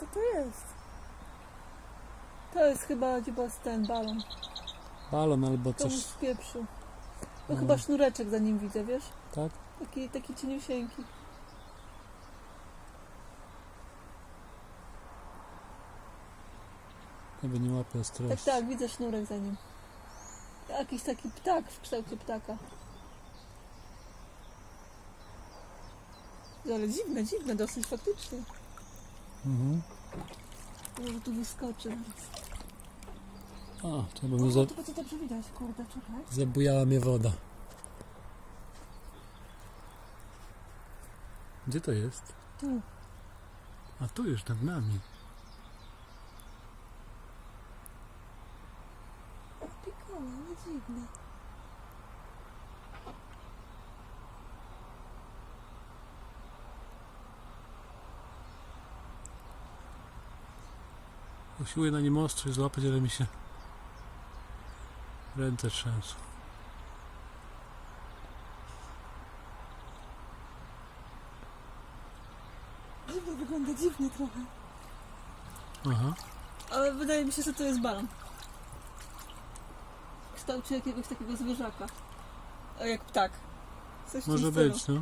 Co to jest? To jest chyba chyba ten balon. Balon albo Komuś coś, z pieprzu. To No. chyba sznureczek za nim widzę, wiesz? tak? Taki, taki cieniusieńki. Chyba nie łapie Tak, ostrości. tak, widzę sznurek za nim. Jakiś taki ptak w kształcie ptaka. Ale dziwne, dziwne dosyć faktycznie. Mhm. Może tu wyskoczy. O, to by mi O, za, to będzie dobrze widać, kurde, czekaj. zabujała mnie woda. Gdzie to jest? Tu. A tu już nad nami. Pikole, ale dziwne. Usiłuję na nim ostrość złapać, ale mi się ręce trzęsą. Dziwnie wygląda, dziwnie trochę. Aha. Ale wydaje mi się, że to jest balon. W kształcie jakiegoś takiego zwierzaka. Jak ptak. Coś Może być, no.